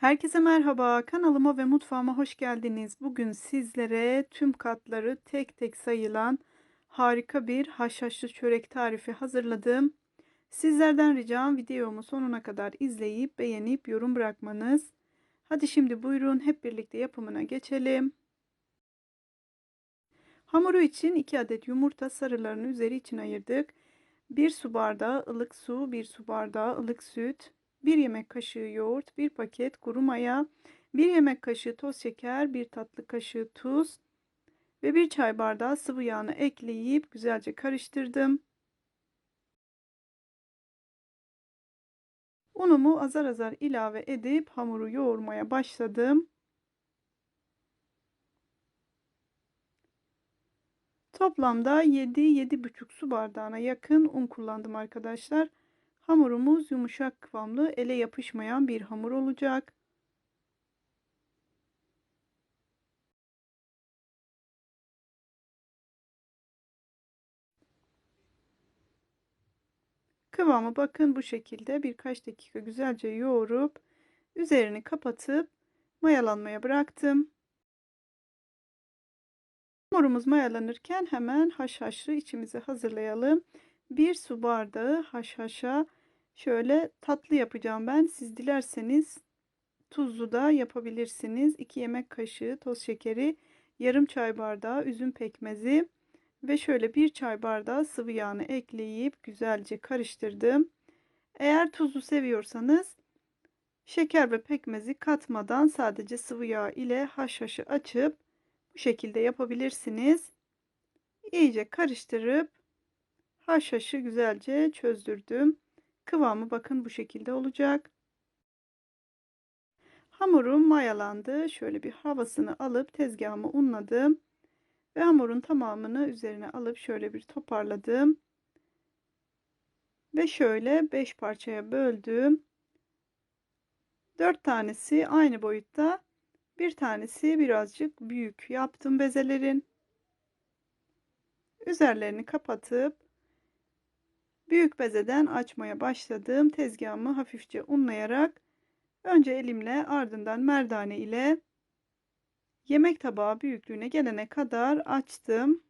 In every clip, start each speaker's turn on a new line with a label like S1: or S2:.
S1: Herkese merhaba. Kanalıma ve mutfağıma hoş geldiniz. Bugün sizlere tüm katları tek tek sayılan harika bir haşhaşlı çörek tarifi hazırladım. Sizlerden ricam videomu sonuna kadar izleyip beğenip yorum bırakmanız. Hadi şimdi buyurun hep birlikte yapımına geçelim. Hamuru için 2 adet yumurta sarılarını üzeri için ayırdık. 1 su bardağı ılık su, 1 su bardağı ılık süt, 1 yemek kaşığı yoğurt, 1 paket kuru maya, 1 yemek kaşığı toz şeker, 1 tatlı kaşığı tuz ve 1 çay bardağı sıvı yağını ekleyip güzelce karıştırdım. Unumu azar azar ilave edip hamuru yoğurmaya başladım. Toplamda 7-7,5 su bardağına yakın un kullandım arkadaşlar. Hamurumuz yumuşak kıvamlı, ele yapışmayan bir hamur olacak. Kıvamı bakın bu şekilde birkaç dakika güzelce yoğurup üzerini kapatıp mayalanmaya bıraktım. Hamurumuz mayalanırken hemen haşhaşlı içimizi hazırlayalım. 1 su bardağı haşhaşa şöyle tatlı yapacağım ben. Siz dilerseniz tuzlu da yapabilirsiniz. 2 yemek kaşığı toz şekeri, yarım çay bardağı üzüm pekmezi ve şöyle bir çay bardağı sıvı yağını ekleyip güzelce karıştırdım. Eğer tuzlu seviyorsanız şeker ve pekmezi katmadan sadece sıvı yağ ile haşhaşı açıp bu şekilde yapabilirsiniz. İyice karıştırıp haşhaşı güzelce çözdürdüm. Kıvamı bakın bu şekilde olacak. Hamurum mayalandı. Şöyle bir havasını alıp tezgahımı unladım. Ve hamurun tamamını üzerine alıp şöyle bir toparladım. Ve şöyle 5 parçaya böldüm. 4 tanesi aynı boyutta. Bir tanesi birazcık büyük yaptım bezelerin. Üzerlerini kapatıp büyük bezeden açmaya başladım. Tezgahımı hafifçe unlayarak önce elimle ardından merdane ile yemek tabağı büyüklüğüne gelene kadar açtım.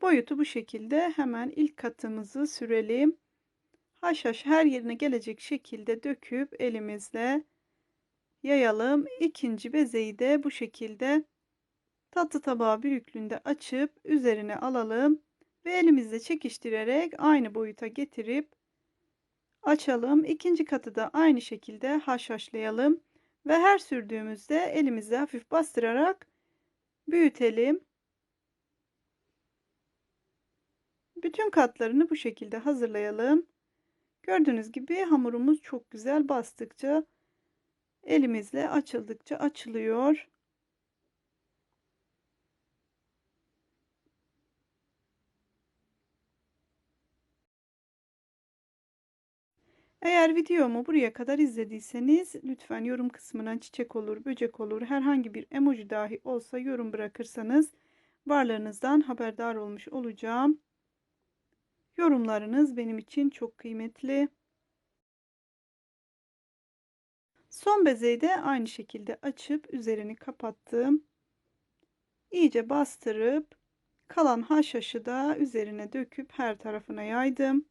S1: Boyutu bu şekilde hemen ilk katımızı sürelim. Haşhaş her yerine gelecek şekilde döküp elimizle yayalım. İkinci bezeyi de bu şekilde tatlı tabağı büyüklüğünde açıp üzerine alalım ve elimizle çekiştirerek aynı boyuta getirip açalım. İkinci katı da aynı şekilde haşhaşlayalım ve her sürdüğümüzde elimizle hafif bastırarak büyütelim. Bütün katlarını bu şekilde hazırlayalım. Gördüğünüz gibi hamurumuz çok güzel bastıkça elimizle açıldıkça açılıyor. Eğer videomu buraya kadar izlediyseniz lütfen yorum kısmına çiçek olur, böcek olur, herhangi bir emoji dahi olsa yorum bırakırsanız varlığınızdan haberdar olmuş olacağım. Yorumlarınız benim için çok kıymetli. Son bezeyi de aynı şekilde açıp üzerini kapattım. İyice bastırıp kalan haşhaşı da üzerine döküp her tarafına yaydım.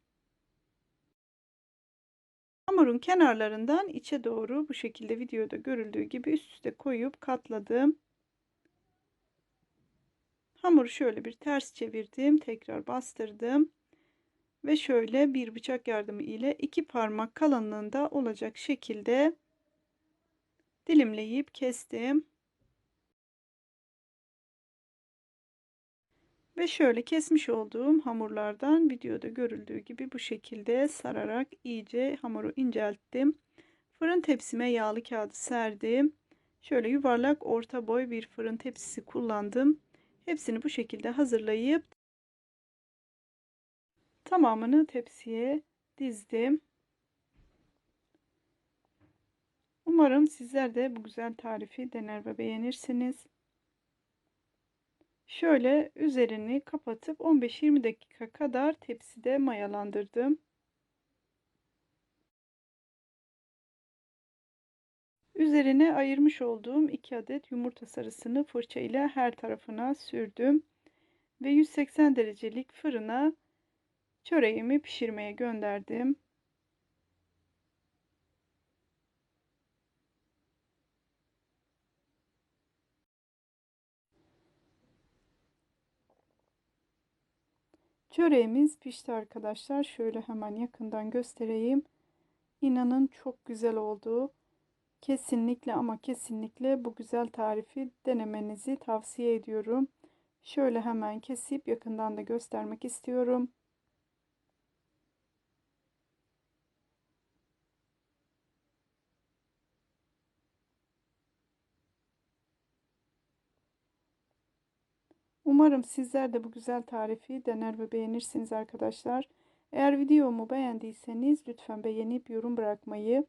S1: Hamurun kenarlarından içe doğru bu şekilde videoda görüldüğü gibi üst üste koyup katladım. Hamuru şöyle bir ters çevirdim. Tekrar bastırdım. Ve şöyle bir bıçak yardımı ile iki parmak kalınlığında olacak şekilde dilimleyip kestim. Ve şöyle kesmiş olduğum hamurlardan videoda görüldüğü gibi bu şekilde sararak iyice hamuru incelttim. Fırın tepsime yağlı kağıdı serdim. Şöyle yuvarlak orta boy bir fırın tepsisi kullandım. Hepsini bu şekilde hazırlayıp tamamını tepsiye dizdim. Umarım sizler de bu güzel tarifi dener ve beğenirsiniz. Şöyle üzerini kapatıp 15-20 dakika kadar tepside mayalandırdım. Üzerine ayırmış olduğum 2 adet yumurta sarısını fırça ile her tarafına sürdüm ve 180 derecelik fırına çöreğimi pişirmeye gönderdim. Çöreğimiz pişti arkadaşlar. Şöyle hemen yakından göstereyim. İnanın çok güzel oldu. Kesinlikle ama kesinlikle bu güzel tarifi denemenizi tavsiye ediyorum. Şöyle hemen kesip yakından da göstermek istiyorum. Umarım sizler de bu güzel tarifi dener ve beğenirsiniz arkadaşlar. Eğer videomu beğendiyseniz lütfen beğenip yorum bırakmayı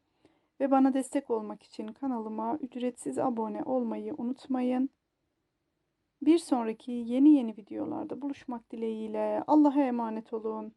S1: ve bana destek olmak için kanalıma ücretsiz abone olmayı unutmayın. Bir sonraki yeni yeni videolarda buluşmak dileğiyle Allah'a emanet olun.